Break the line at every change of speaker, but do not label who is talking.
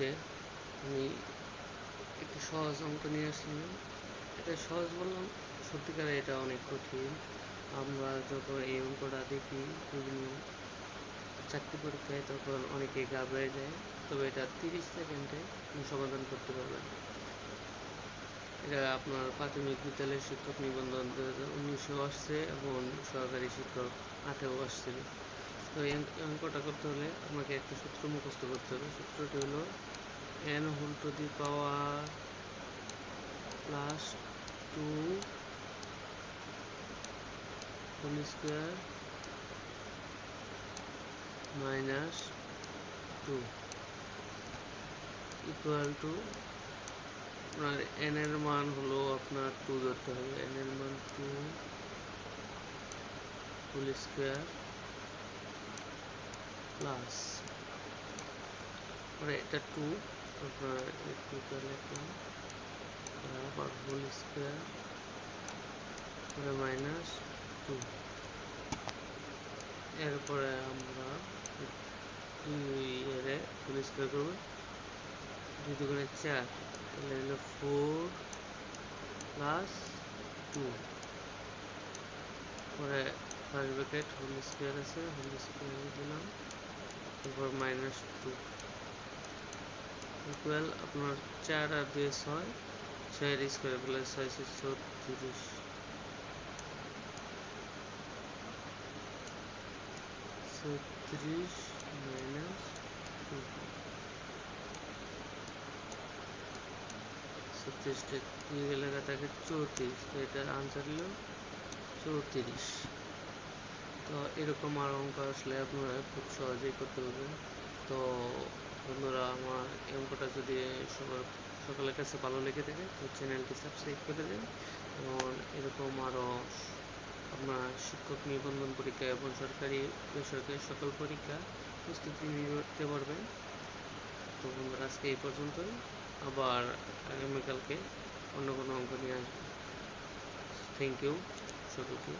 আজকে আমি একটি সহজ অঙ্ক নিয়ে আসলাম। এটা সহজ বললাম, সত্যিকারে এটা অনেক কঠিন। আমরা যখন এই অঙ্কটা দেখি, বিভিন্ন চাকরি পরীক্ষায় তখন অনেকে ঘাবড়ে যায়। তবে এটা তিরিশ সেকেন্ডে আপনি সমাধান করতে পারবেন। এটা আপনার প্রাথমিক বিদ্যালয়ের শিক্ষক নিবন্ধন দু হাজার উনিশেও আসছে এবং সরকারি শিক্ষক আঠেও আসছিল। তো অঙ্কটা করতে হলে আপনাকে একটা সূত্র মুখস্থ করতে হবে। সূত্রটি হলো N whole to the power plus two whole square minus two equal to আপনার এন এর মান হলো আপনার টু ধরতে হবে। এন এর মান টু হোল স্কোয়ার প্লাস মানে এটা টু আপনার টুটা লিখলাম আবার হোল স্কোয়ার মাইনাস টু এরপরে আমরা এর হোল স্কোয়ার করব। দুই দুগুণে চার, তাহলে হলো ফোর প্লাস টু পরে ফার্স্ট ব্র্যাকেট হোল স্কোয়ার আছে হোল স্কোয়ার দিলাম। তারপর মাইনাস টু ইকুয়াল আপনার চার আর দুই ছয়, ছয়ের স্কোয়ার বলে ছয়শো ছত্রিশ ছত্রিশ মাইনাস টু ছত্রিশটা দুই লেখা থাকে চৌত্রিশ? তো এটার আনসার হলো চৌত্রিশ। তো এরকম আর অঙ্ক আসলে আপনারা খুব সহজেই করতে পারবেন। তো বন্ধুরা, আমার এই অঙ্কটা যদি সবার, সকলের কাছে ভালো লেগে থাকে, তো চ্যানেলটি সাবস্ক্রাইব করে দেন এবং এরকম আরও আপনার শিক্ষক নিবন্ধন পরীক্ষা এবং সরকারি বেসরকারি সকল পরীক্ষা প্রস্তুতি নিতে পারবেন। তো বন্ধুরা, আজকে এই পর্যন্তই। আবার আগামীকালকে অন্য কোনো অঙ্ক নিয়ে আসব। থ্যাংক ইউ সকলকে।